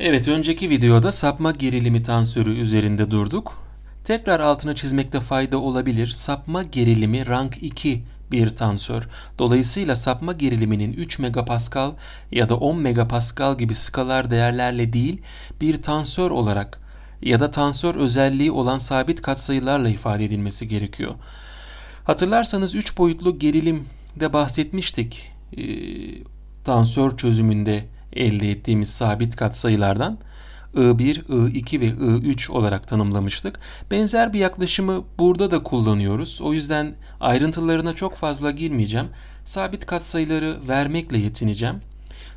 Evet, önceki videoda sapma gerilimi tensörü üzerinde durduk. Tekrar altını çizmekte fayda olabilir. Sapma gerilimi rank 2 bir tensör. Dolayısıyla sapma geriliminin 3 megapascal ya da 10 megapascal gibi skalar değerlerle değil, bir tensör olarak ya da tensör özelliği olan sabit katsayılarla ifade edilmesi gerekiyor. Hatırlarsanız 3 boyutlu gerilimde bahsetmiştik. Ee, tensör çözümünde elde ettiğimiz sabit katsayılardan I1, I2 ve I3 olarak tanımlamıştık. Benzer bir yaklaşımı burada da kullanıyoruz. O yüzden ayrıntılarına çok fazla girmeyeceğim. Sabit katsayıları vermekle yetineceğim.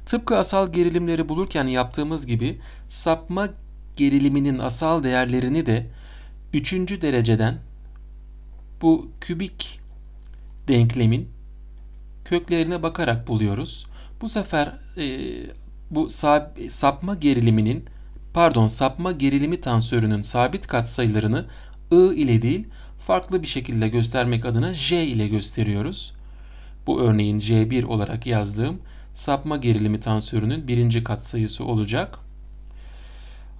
Tıpkı asal gerilimleri bulurken yaptığımız gibi sapma geriliminin asal değerlerini de 3. dereceden bu kübik denklemin köklerine bakarak buluyoruz. Bu sefer e, bu sap, sapma geriliminin pardon sapma gerilimi tensörünün sabit katsayılarını I ile değil farklı bir şekilde göstermek adına J ile gösteriyoruz. Bu örneğin J1 olarak yazdığım sapma gerilimi tensörünün birinci katsayısı olacak.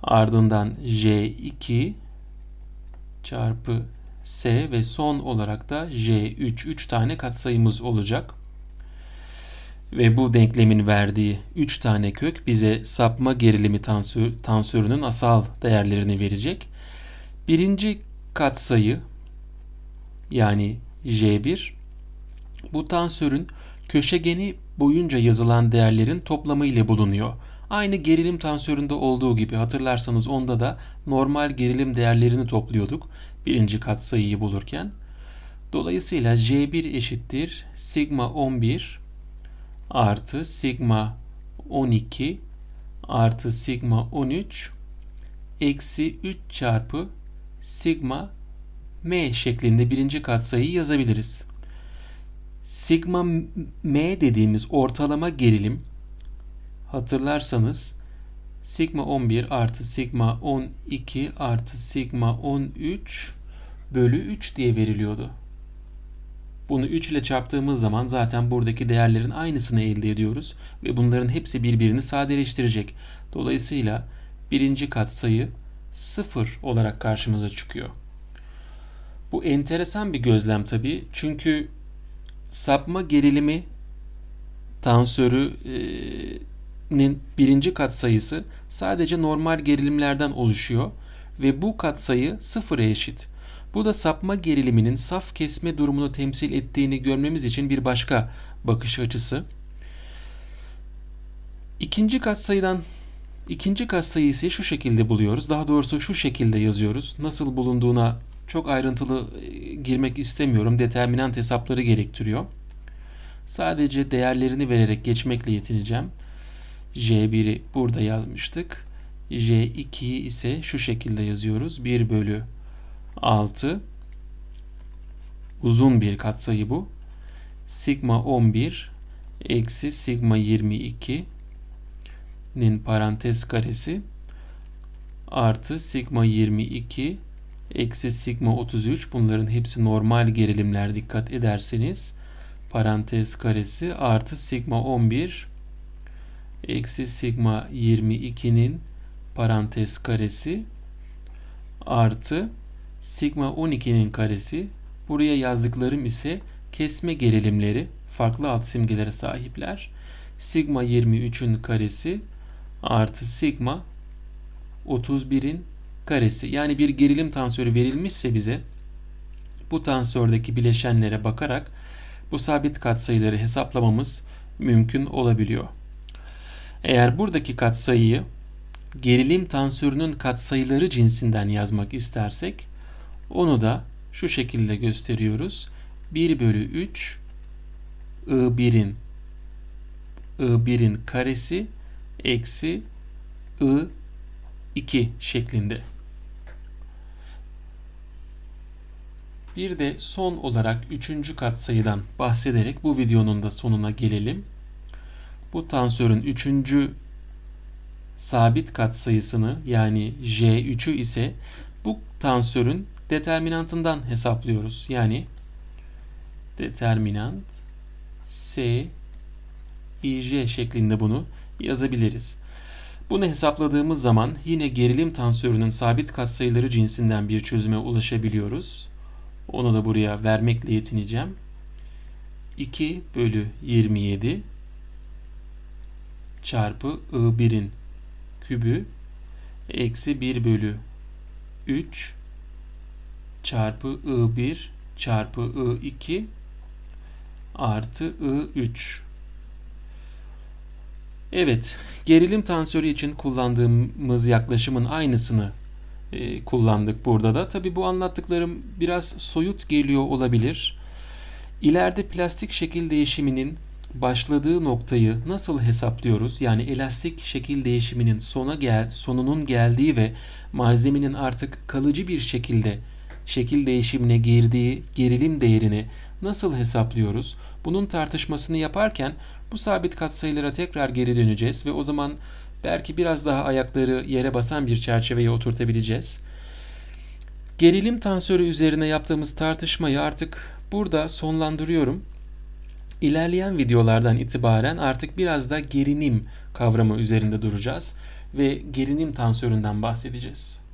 Ardından J2 çarpı S ve son olarak da J3 3 tane katsayımız olacak. Ve bu denklemin verdiği 3 tane kök bize sapma gerilimi tansör, tansörünün asal değerlerini verecek. Birinci katsayı yani J1 bu tansörün köşegeni boyunca yazılan değerlerin toplamı ile bulunuyor. Aynı gerilim tansöründe olduğu gibi hatırlarsanız onda da normal gerilim değerlerini topluyorduk birinci katsayıyı bulurken. Dolayısıyla J1 eşittir sigma 11 artı sigma 12 artı sigma 13 eksi 3 çarpı sigma m şeklinde birinci katsayıyı yazabiliriz. Sigma m dediğimiz ortalama gerilim hatırlarsanız sigma 11 artı sigma 12 artı sigma 13 bölü 3 diye veriliyordu. Bunu 3 ile çarptığımız zaman zaten buradaki değerlerin aynısını elde ediyoruz ve bunların hepsi birbirini sadeleştirecek. Dolayısıyla birinci katsayı 0 olarak karşımıza çıkıyor. Bu enteresan bir gözlem tabii. Çünkü sapma gerilimi tensörünün birinci katsayısı sadece normal gerilimlerden oluşuyor ve bu katsayı sıfıra eşit. Bu da sapma geriliminin saf kesme durumunu temsil ettiğini görmemiz için bir başka bakış açısı. İkinci katsayıdan ikinci katsayıyı ise şu şekilde buluyoruz. Daha doğrusu şu şekilde yazıyoruz. Nasıl bulunduğuna çok ayrıntılı e, girmek istemiyorum. Determinant hesapları gerektiriyor. Sadece değerlerini vererek geçmekle yetineceğim. J1'i burada yazmıştık. J2'yi ise şu şekilde yazıyoruz. 1 bölü 6 uzun bir katsayı bu. Sigma 11 eksi sigma 22'nin parantez karesi artı sigma 22 eksi sigma 33 bunların hepsi normal gerilimler dikkat ederseniz. Parantez karesi artı sigma 11 eksi sigma 22'nin parantez karesi artı sigma 12'nin karesi buraya yazdıklarım ise kesme gerilimleri farklı alt simgelere sahipler. Sigma 23'ün karesi artı sigma 31'in karesi. Yani bir gerilim tensörü verilmişse bize bu tensördeki bileşenlere bakarak bu sabit katsayıları hesaplamamız mümkün olabiliyor. Eğer buradaki katsayıyı gerilim tensörünün katsayıları cinsinden yazmak istersek onu da şu şekilde gösteriyoruz. 1 bölü 3 I1'in I1'in karesi eksi I2 şeklinde. Bir de son olarak üçüncü katsayıdan bahsederek bu videonun da sonuna gelelim. Bu tensörün üçüncü sabit katsayısını yani J3'ü ise bu tensörün determinantından hesaplıyoruz. Yani determinant S IJ şeklinde bunu yazabiliriz. Bunu hesapladığımız zaman yine gerilim tensörünün sabit katsayıları cinsinden bir çözüme ulaşabiliyoruz. Onu da buraya vermekle yetineceğim. 2 bölü 27 çarpı I1'in kübü eksi 1 bölü 3 çarpı I1 çarpı I2 artı I3. Evet, gerilim tensörü için kullandığımız yaklaşımın aynısını e, kullandık burada da. Tabi bu anlattıklarım biraz soyut geliyor olabilir. İleride plastik şekil değişiminin başladığı noktayı nasıl hesaplıyoruz? Yani elastik şekil değişiminin sona gel sonunun geldiği ve malzemenin artık kalıcı bir şekilde şekil değişimine girdiği gerilim değerini nasıl hesaplıyoruz? Bunun tartışmasını yaparken bu sabit katsayılara tekrar geri döneceğiz ve o zaman belki biraz daha ayakları yere basan bir çerçeveye oturtabileceğiz. Gerilim tensörü üzerine yaptığımız tartışmayı artık burada sonlandırıyorum. İlerleyen videolardan itibaren artık biraz da gerilim kavramı üzerinde duracağız ve gerilim tensöründen bahsedeceğiz.